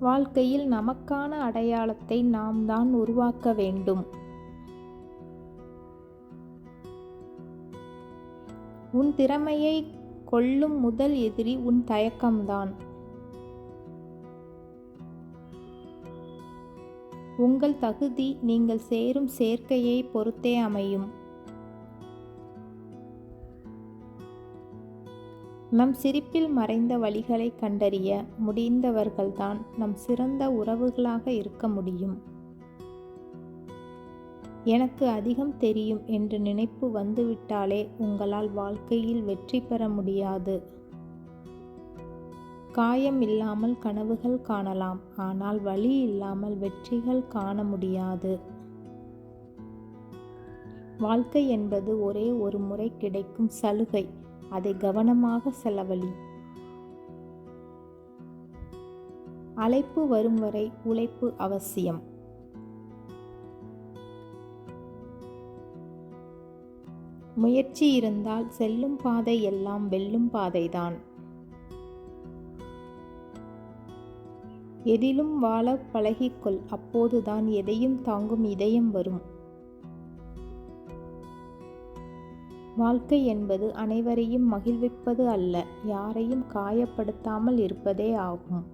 வாழ்க்கையில் நமக்கான அடையாளத்தை நாம் தான் உருவாக்க வேண்டும். உன் திறமையை கொள்ளும் முதல் எதிரி உன் தயக்கம்தான். உங்கள் தகுதி நீங்கள் சேரும் சேர்க்கையை பொறுத்தே அமையும். நம் சிரிப்பில் மறைந்த வழிகளை கண்டறிய முடிந்தவர்கள்தான் நம் சிறந்த உறவுகளாக இருக்க முடியும். எனக்கு அதிகம் தெரியும் என்று நினைப்பு வந்துவிட்டாலே உங்களால் வாழ்க்கையில் வெற்றி பெற முடியாது. காயம் இல்லாமல் கனவுகள் காணலாம் ஆனால் வழி இல்லாமல் வெற்றிகள் காண முடியாது. வாழ்க்கை என்பது ஒரே ஒரு முறை கிடைக்கும் சலுகை. அதை கவனமாக செலவழி அழைப்பு வரும் வரை உழைப்பு அவசியம். முயற்சி இருந்தால் செல்லும் பாதை எல்லாம் வெல்லும் பாதைதான். எதிலும் வாழ பழகிக்கொள் அப்போதுதான் எதையும் தாங்கும் இதயம் வரும். வாழ்க்கை என்பது அனைவரையும் மகிழ்விப்பது அல்ல யாரையும் காயப்படுத்தாமல் இருப்பதே ஆகும்.